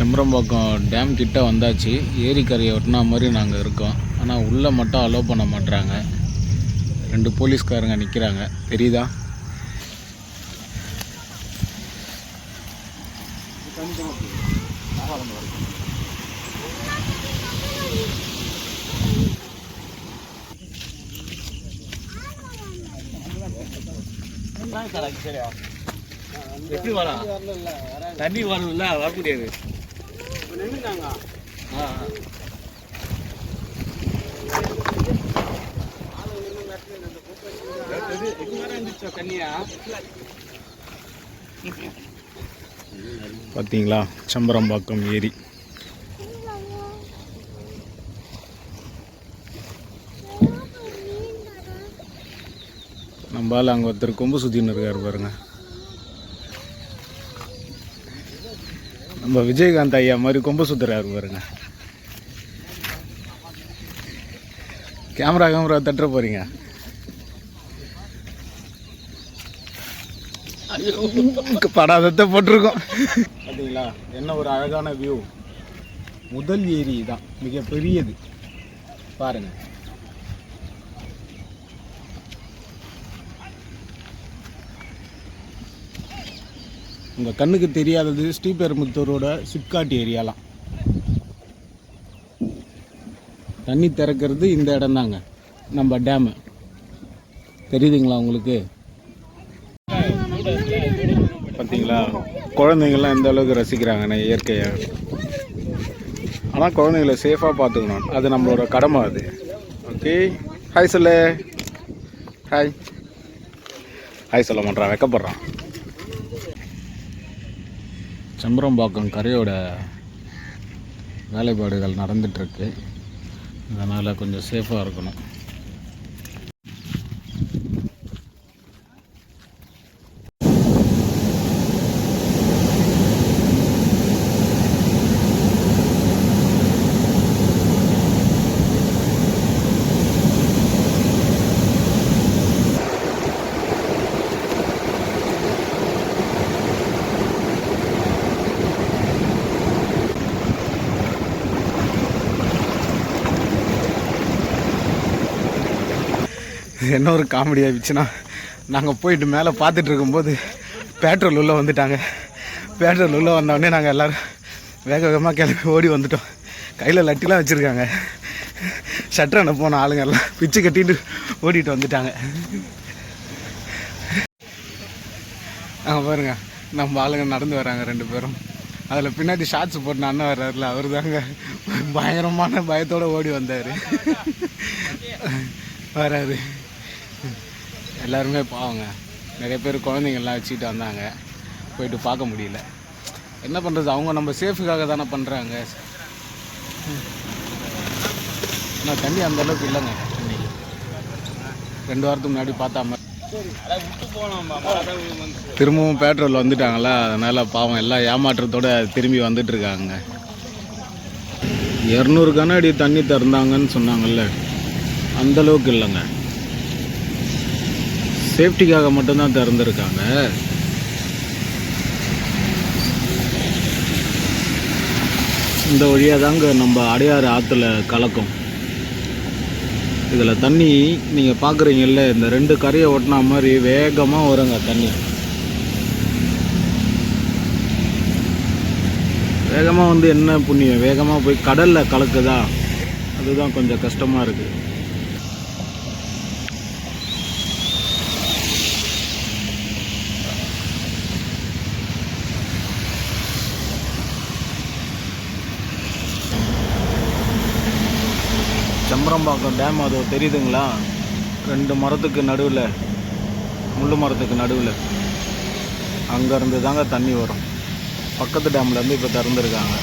Chembarambakkam dam கிட்டே வந்தாச்சு ஏரிக்கரையை ஒட்டினா மாதிரி நாங்கள் இருக்கோம் ஆனால் உள்ளே மட்டும் அலோவ் பண்ண மாட்டுறாங்க ரெண்டு போலீஸ்காரங்க நிற்கிறாங்க தெரியுதா எப்படி வரா தண்ணி வரணும்ல வர முடியாது ஆ, ஆ. தண்ணியா பார்த்தீங்களா? செம்பரம்பாக்கம் ஏரி. நம்மளால் அங்கே ஒருத்தர் கொம்பு சுற்றின்னு இருக்காரு பாருங்க. நம்ம விஜயகாந்த் ஐயா மாதிரி கொம்பு சுத்துறாரு பாருங்க. கேமரா கேமரா தட்டுற போறீங்க. படாதத்தை போட்டிருக்கோம். பார்த்தீங்களா என்ன ஒரு அழகான வியூ முதல் ஏரி தான் மிகப்பெரியது. பாருங்கள் உங்கள் கண்ணுக்கு தெரியாதது ஸ்ரீபெரும்புத்தூரோட சிப்காட் ஏரியாலாம். தண்ணி திறக்கிறது இந்த இடம் தாங்க நம்ம டேமு. தெரியுதுங்களா உங்களுக்கு? பார்த்தீங்களா குழந்தைங்கள்லாம் எந்த அளவுக்கு ரசிக்கிறாங்கண்ணே இயற்கையை? ஆனால் குழந்தைங்கள சேஃபாக பார்த்துக்கணும். அது நம்மளோட கடமை அது. ஓகே ஹாய் சொல்லு. ஹாய் ஹாய் சொல்ல மாட்டான் வெக்கப்படுறான். செம்பரம்பாக்கம் கரையோட வேலைப்பாடுகள் நடந்துகிட்ருக்கு அதனால் கொஞ்சம் சேஃபாக இருக்கணும். என்ன ஒரு காமெடி ஆயிடுச்சுன்னா நாங்கள் போயிட்டு மேலே பார்த்துட்டு இருக்கும்போது பேட்ரோல் உள்ளே வந்துட்டாங்க. பேட்ரோல் உள்ளே வந்தோடனே நாங்கள் எல்லோரும் வேக வேகமாக கிளம்பி ஓடி வந்துட்டோம். கையில் லட்டிலாம் வச்சுருக்காங்க. ஷட்டர் போன ஆளுங்க எல்லாம் பிச்சு கட்டிட்டு ஓடிட்டு வந்துட்டாங்க. நாங்கள் பாருங்க. நம்ம ஆளுங்க நடந்து வராங்க ரெண்டு பேரும். அதில் பின்னாடி ஷார்ட்ஸ் போட்டு அண்ணன் வர்றாருல அவர் தாங்க பயங்கரமான பயத்தோடு ஓடி வந்தார். வராது எல்லாருமே பாவங்க. நிறைய பேர் குழந்தைங்கள்லாம் வச்சுக்கிட்டு வந்தாங்க. போயிட்டு பார்க்க முடியல. என்ன பண்ணுறது அவங்க நம்ம சேஃபுக்காக தானே பண்ணுறாங்க ஆனால் தண்ணி அந்த அளவுக்கு இல்லைங்க இன்னைக்கு. ரெண்டு வாரத்துக்கு முன்னாடி பார்த்தாம திரும்பவும் பேட்ரோல் வந்துட்டாங்களா? அதனால் பாவம் எல்லாம் ஏமாற்றத்தோடு திரும்பி வந்துட்டுருக்காங்க இரநூறு கன தண்ணி திறந்தாங்கன்னு சொன்னாங்கல்ல. அந்தளவுக்கு இல்லைங்க. சேஃப்டிக்காக மட்டும்தான் திறந்துருக்காங்க. இந்த வழியாக தாங்க நம்ம அடையாறு ஆற்றுல கலக்கும். இதில் தண்ணி நீங்கள் பார்க்குறீங்கல்ல இந்த ரெண்டு கரையை ஒட்டினா மாதிரி வேகமாக வருங்க தண்ணி. வேகமாக வந்து என்ன புண்ணியம்? வேகமாக போய் கடலில் கலக்குதா? அதுதான் கொஞ்சம் கஷ்டமாக இருக்குது செம்பரம்பாக்கம் டேம் அது தெரியுதுங்களா? ரெண்டு மரத்துக்கு நடுவில் முள்ளு மரத்துக்கு நடுவில். அங்கேருந்து தாங்க தண்ணி வரும். பக்கத்து டேம்லேருந்து இப்போ திறந்துருக்காங்க.